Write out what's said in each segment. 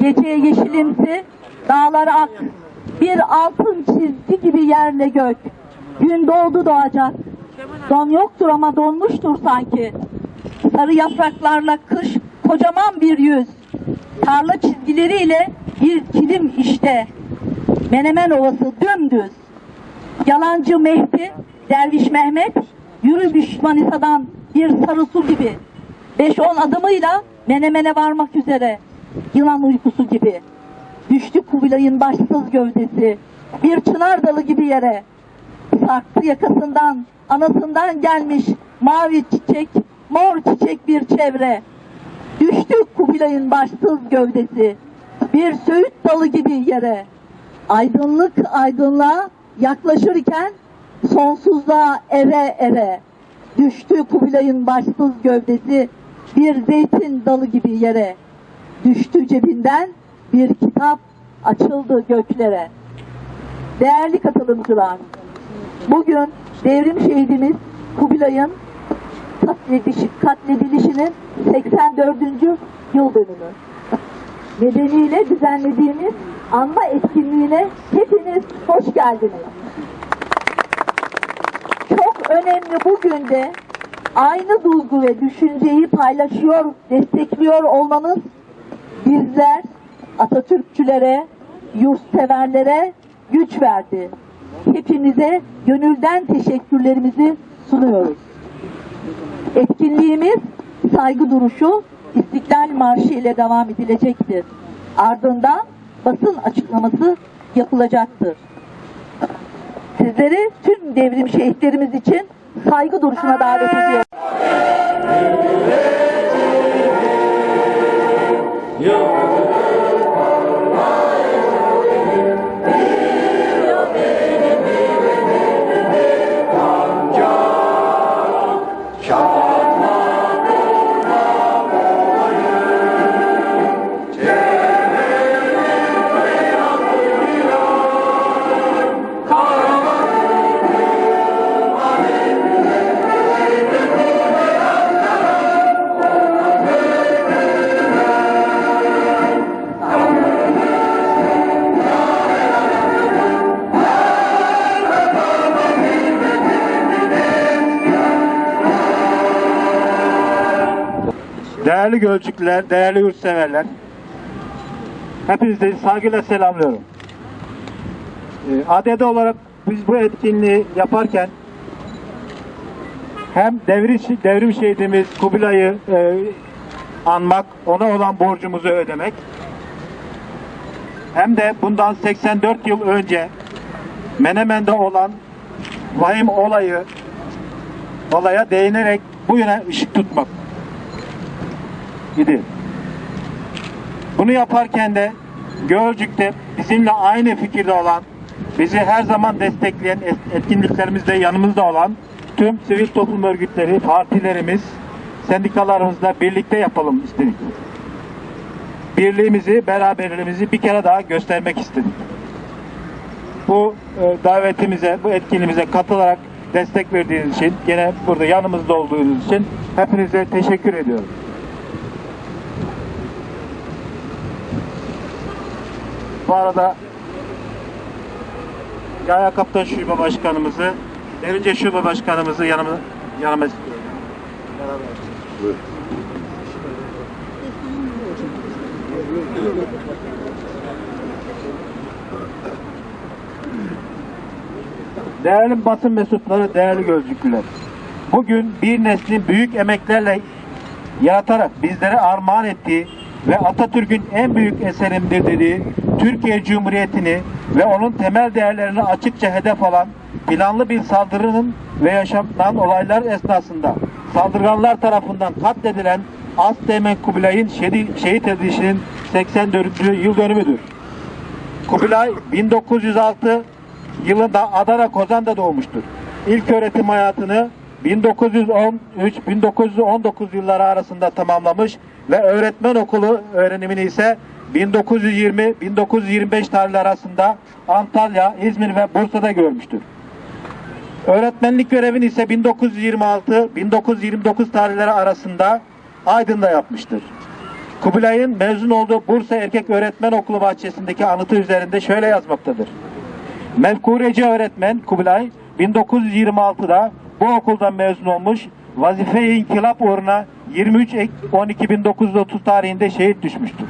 geceye yeşilimsi, dağlar ak, bir altın çizgi gibi yerle gök. Gün doğdu doğacak. Don yoktur ama donmuştur sanki. Sarı yapraklarla kış kocaman bir yüz. Tarla çizgileriyle bir kilim işte. Menemen ovası dümdüz. Yalancı Mehdi, Derviş Mehmet, yürümüş Manisa'dan bir sarı su gibi. Beş on adımıyla Menemen'e varmak üzere. Yılan uykusu gibi. Düştü Kubilay'ın başsız gövdesi. Bir çınar dalı gibi yere. Sarktı yakasından, anasından gelmiş mavi çiçek, mor çiçek bir çevre. Düştü Kubilay'ın başsız gövdesi. Bir söğüt dalı gibi yere. Aydınlık aydınlığa yaklaşırken sonsuzluğa ere ere. Düştü Kubilay'ın başsız gövdesi bir zeytin dalı gibi yere. Düştü cebinden bir kitap açıldı göklere. Değerli katılımcılar, bugün devrim şehidimiz Kubilay'ın katledilişinin 84. yıl dönümü nedeniyle düzenlediğimiz anma etkinliğine hepiniz hoş geldiniz. Çok önemli bugün de aynı duygu ve düşünceyi paylaşıyor, destekliyor olmanız bizler Atatürkçülere, yurtseverlere güç verdi. Hepinize gönülden teşekkürlerimizi sunuyoruz. Etkinliğimiz saygı duruşu İstiklal Marşı ile devam edilecektir. Ardından basın açıklaması yapılacaktır. Sizleri tüm devrim şehitlerimiz için saygı duruşuna davet ediyorum. You. Değerli Gölcükler, değerli yurtseverler, hepinizi saygıyla selamlıyorum. Ee, ADD olarak biz bu etkinliği yaparken hem devrim, devrim şehidimiz Kubilay'ı e, anmak, ona olan borcumuzu ödemek, hem de bundan 84 yıl önce Menemen'de olan vahim olayı olaya değinerek bu yöne ışık tutmak idi. Bunu yaparken de Gölcük'te bizimle aynı fikirde olan, bizi her zaman destekleyen, et- etkinliklerimizde yanımızda olan tüm sivil toplum örgütleri, partilerimiz, sendikalarımızla birlikte yapalım istedik. Birliğimizi, beraberliğimizi bir kere daha göstermek istedik. Bu e, davetimize, bu etkinliğimize katılarak destek verdiğiniz için, gene burada yanımızda olduğunuz için hepinize teşekkür ediyorum. Bu arada Yaya Kaptan Şube Başkanımızı, Derince Şube Başkanımızı yanıma, yanıma. Değerli basın mensupları, değerli gözlüklüler. Bugün bir neslin büyük emeklerle yaratarak bizlere armağan ettiği ve Atatürk'ün en büyük eserimdir dediği Türkiye Cumhuriyeti'ni ve onun temel değerlerini açıkça hedef alan planlı bir saldırının ve yaşanan olaylar esnasında saldırganlar tarafından katledilen Asteğmen Kubilay'ın şehit edilişinin 84. yıl dönümüdür. Kubilay 1906 yılında Adana Kozan'da doğmuştur. İlk öğretim hayatını 1913-1919 yılları arasında tamamlamış ve öğretmen okulu öğrenimini ise 1920-1925 tarihleri arasında Antalya, İzmir ve Bursa'da görmüştür. Öğretmenlik görevini ise 1926-1929 tarihleri arasında Aydın'da yapmıştır. Kubilay'ın mezun olduğu Bursa Erkek Öğretmen Okulu bahçesindeki anıtı üzerinde şöyle yazmaktadır. Mefkureci öğretmen Kubilay 1926'da bu okuldan mezun olmuş vazife-i inkılap uğruna 23 Ek- 12 1930 tarihinde şehit düşmüştür.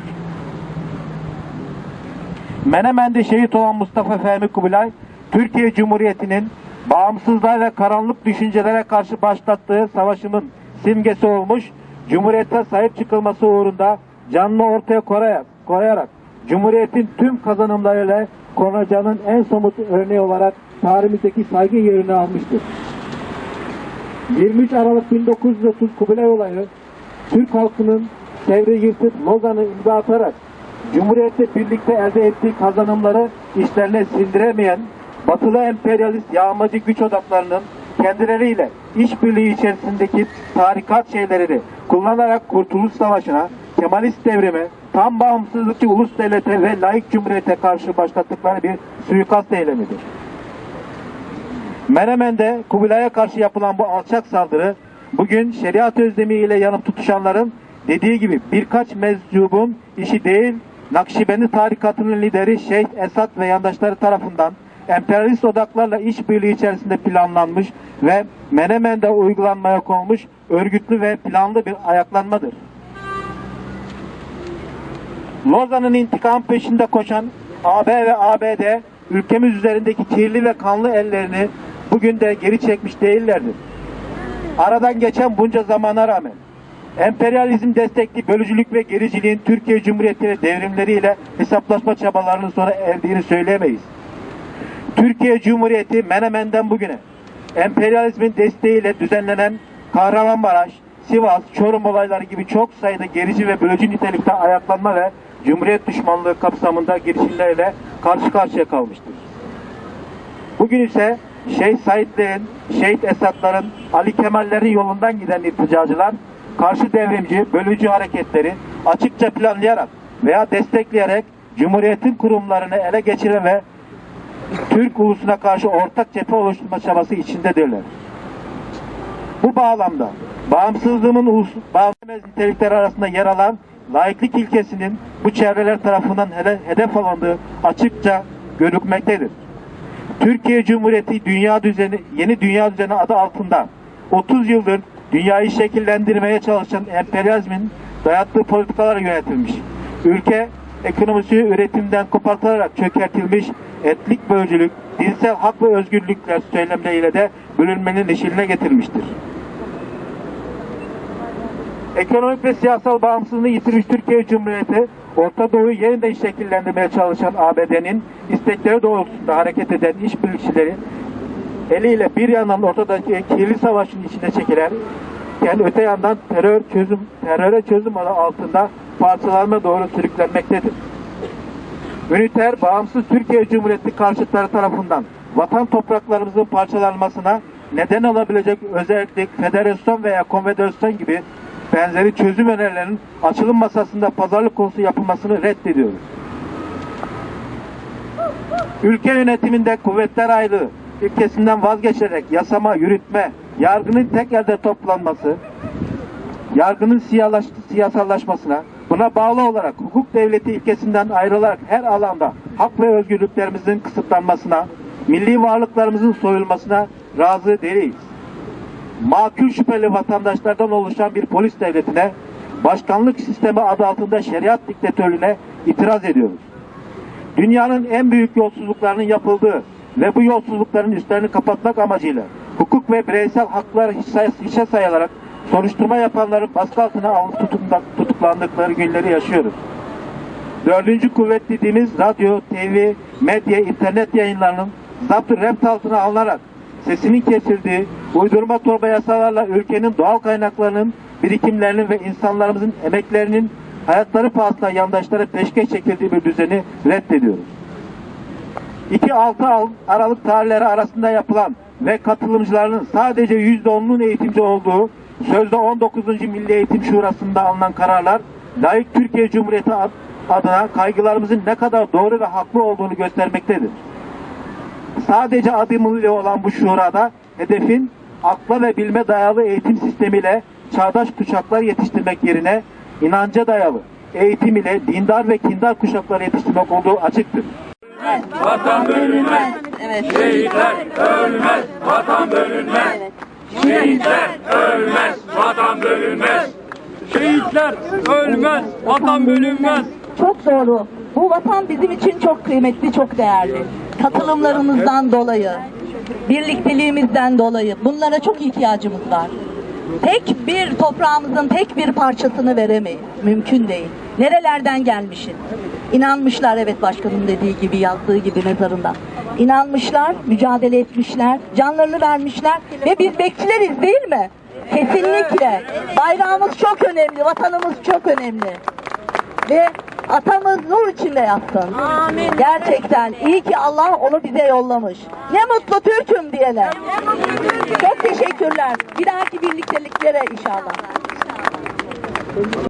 Menemen'de şehit olan Mustafa Fehmi Kubilay, Türkiye Cumhuriyeti'nin bağımsızlığa ve karanlık düşüncelere karşı başlattığı savaşımın simgesi olmuş, Cumhuriyete sahip çıkılması uğrunda canını ortaya koyarak, koyarak Cumhuriyetin tüm kazanımlarıyla konacağının en somut örneği olarak tarihimizdeki saygın yerini almıştır. 23 Aralık 1930 Kubilay olayı Türk halkının çevre yırtıp Lozan'ı imza atarak Cumhuriyetle birlikte elde ettiği kazanımları işlerine sindiremeyen batılı emperyalist yağmacı güç odaklarının kendileriyle işbirliği içerisindeki tarikat şeylerini kullanarak Kurtuluş Savaşı'na, Kemalist devrime, tam bağımsızlıkçı ulus devlete ve laik cumhuriyete karşı başlattıkları bir suikast eylemidir. Menemen'de Kubilay'a karşı yapılan bu alçak saldırı bugün şeriat özlemiyle yanıp tutuşanların dediği gibi birkaç meczubun işi değil Nakşibendi tarikatının lideri Şeyh Esad ve yandaşları tarafından emperyalist odaklarla işbirliği içerisinde planlanmış ve Menemen'de uygulanmaya konmuş örgütlü ve planlı bir ayaklanmadır. Lozan'ın intikam peşinde koşan AB ve ABD ülkemiz üzerindeki kirli ve kanlı ellerini bugün de geri çekmiş değillerdir. Aradan geçen bunca zamana rağmen emperyalizm destekli bölücülük ve gericiliğin Türkiye Cumhuriyeti devrimleriyle hesaplaşma çabalarının sona erdiğini söyleyemeyiz. Türkiye Cumhuriyeti Menemen'den bugüne emperyalizmin desteğiyle düzenlenen Kahramanmaraş, Sivas, Çorum olayları gibi çok sayıda gerici ve bölücü nitelikte ayaklanma ve Cumhuriyet düşmanlığı kapsamında girişimlerle karşı karşıya kalmıştır. Bugün ise Şeyh Saidlerin, Şehit Esadların, Ali Kemallerin yolundan giden irticacılar karşı devrimci, bölücü hareketleri açıkça planlayarak veya destekleyerek Cumhuriyetin kurumlarını ele geçiren ve Türk ulusuna karşı ortak cephe oluşturma çabası içindedirler. Bu bağlamda bağımsızlığın ulus, bağımsız nitelikleri arasında yer alan laiklik ilkesinin bu çevreler tarafından hedef alındığı açıkça görülmektedir. Türkiye Cumhuriyeti dünya düzeni, yeni dünya düzeni adı altında 30 yıldır dünyayı şekillendirmeye çalışan emperyalizmin dayattığı politikalar yönetilmiş. Ülke ekonomisi üretimden kopartılarak çökertilmiş, etnik bölücülük, dinsel hak ve özgürlükler söylemleriyle de bölünmenin eşiğine getirmiştir. Ekonomik ve siyasal bağımsızlığını yitirmiş Türkiye Cumhuriyeti, Orta Doğu'yu yeniden şekillendirmeye çalışan ABD'nin istekleri doğrultusunda hareket eden işbirlikçileri eliyle bir yandan ortadaki kirli savaşın içine çekilen, yani öte yandan terör çözüm, teröre çözüm adı altında parçalanma doğru sürüklenmektedir. Üniter, bağımsız Türkiye Cumhuriyeti karşıtları tarafından vatan topraklarımızın parçalanmasına neden olabilecek özellik federasyon veya konfederasyon gibi benzeri çözüm önerilerinin açılım masasında pazarlık konusu yapılmasını reddediyoruz. Ülke yönetiminde kuvvetler ayrılığı ilkesinden vazgeçerek yasama, yürütme, yargının tek elde toplanması, yargının siyasallaşmasına, buna bağlı olarak hukuk devleti ilkesinden ayrılarak her alanda hak ve özgürlüklerimizin kısıtlanmasına, milli varlıklarımızın soyulmasına razı değiliz. Makul şüpheli vatandaşlardan oluşan bir polis devletine, başkanlık sistemi adı altında şeriat diktatörlüğüne itiraz ediyoruz. Dünyanın en büyük yolsuzluklarının yapıldığı ve bu yolsuzlukların üstlerini kapatmak amacıyla hukuk ve bireysel haklar hiçe, sayılarak soruşturma yapanların baskı altına alınıp tutukla- tutuklandıkları günleri yaşıyoruz. Dördüncü kuvvet dediğimiz radyo, TV, medya, internet yayınlarının zaptı altına alınarak sesinin kesildiği uydurma torba yasalarla ülkenin doğal kaynaklarının, birikimlerinin ve insanlarımızın emeklerinin hayatları pahasına yandaşlara peşkeş çekildiği bir düzeni reddediyoruz. 2-6 Aralık tarihleri arasında yapılan ve katılımcılarının sadece %10'unun eğitimci olduğu sözde 19. Milli Eğitim Şurası'nda alınan kararlar layık Türkiye Cumhuriyeti ad- adına kaygılarımızın ne kadar doğru ve haklı olduğunu göstermektedir. Sadece adımıyla olan bu şurada hedefin akla ve bilme dayalı eğitim sistemiyle çağdaş kuşaklar yetiştirmek yerine inanca dayalı, eğitim ile dindar ve kindar kuşakları yetiştirmek olduğu açıktır. Vatan bölünmez. Evet. Şehitler ölmez. Vatan bölünmez. Şehitler ölmez. Vatan bölünmez. Şehitler ölmez. Vatan bölünmez. Çok doğru. Bu vatan bizim için çok kıymetli, çok değerli. Katılımlarımızdan dolayı, birlikteliğimizden dolayı bunlara çok ihtiyacımız var. Tek bir toprağımızın tek bir parçasını veremeyiz. Mümkün değil. Nerelerden gelmişiz? İnanmışlar evet başkanın dediği gibi yazdığı gibi mezarında. İnanmışlar, mücadele etmişler, canlarını vermişler ve biz bekçileriz değil mi? Kesinlikle. Bayrağımız çok önemli, vatanımız çok önemli. Ve atamız nur içinde yatsın. Gerçekten iyi ki Allah onu bize yollamış. Ne mutlu Türk'üm diyelim. Çok teşekkürler. Bir dahaki birlikteliklere inşallah.